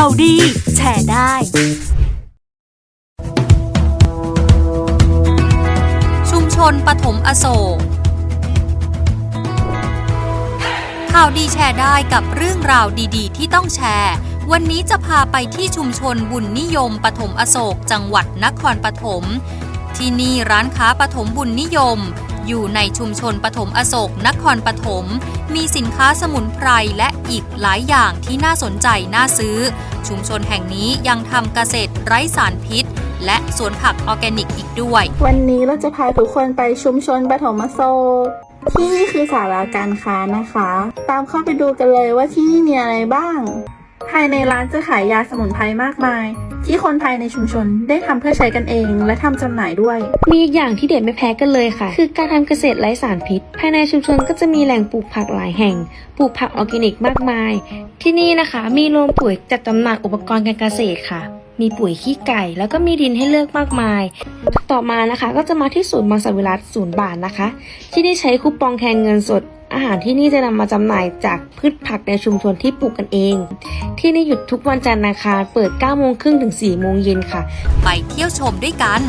ข่าวดี แชร์ได้ ชุมชนปฐมอโศกข่าวดีแชร์ได้กับเรื่องราวดีๆ ที่ต้องแชร์ วันนี้จะพาไปที่ชุมชนบุญนิยมปฐมอโศกจังหวัดนครปฐมที่นี่ร้านค้าปฐมบุญนิยม อยู่ในชุมชนปฐมอโศกนครปฐม มีสินค้าสมุนไพรและอีกหลายอย่างที่น่าสนใจน่าซื้อ ชุมชนแห่งนี้ยังทำเกษตรไร้สารพิษ และสวนผักออร์แกนิกอีกด้วย วันนี้เราจะพาทุกคนไปชุมชนปฐมอโศกที่นี่คือสาราการค้านะคะ ตามเข้าไปดูกันเลยว่าที่นี่มีอะไรบ้าง ภายในร้านจะขายยาสมุนไพรมากมาย ที่คนภายในชุมชนได้ทำเพื่อใช้กันเอง และทำจำหน่ายด้วย มีอีกอย่างที่เด็ดไม่แพ้กันเลยค่ะ คือการทำเกษตรไร้สารพิษ ภายในชุมชนก็จะมีแหล่งปลูกผักหลายแห่ง ปลูกผักออร์แกนิกมากมาย ที่นี่นะคะ มีโรงปุ๋ยจัดจำหน่ายอุปกรณ์การเกษตรค่ะมีปุ๋ยขี้ไก่แล้วก็มีดินให้เลือกมากมาย ต่อมานะคะ ก็จะมาที่ศูนย์บางสวิรัตศูนย์บาทนะคะ ที่นี่ใช้คูปองแทนเงินสด อาหารที่นี่จะนำมาจำหน่ายจากพืชผักในชุมชนที่ปลูกกันเอง ที่นี่หยุดทุกวันจันทร์นะคะเปิด9โมงครึ่งถึง4โมงเย็นค่ะ ไปเที่ยวชมด้วยกัน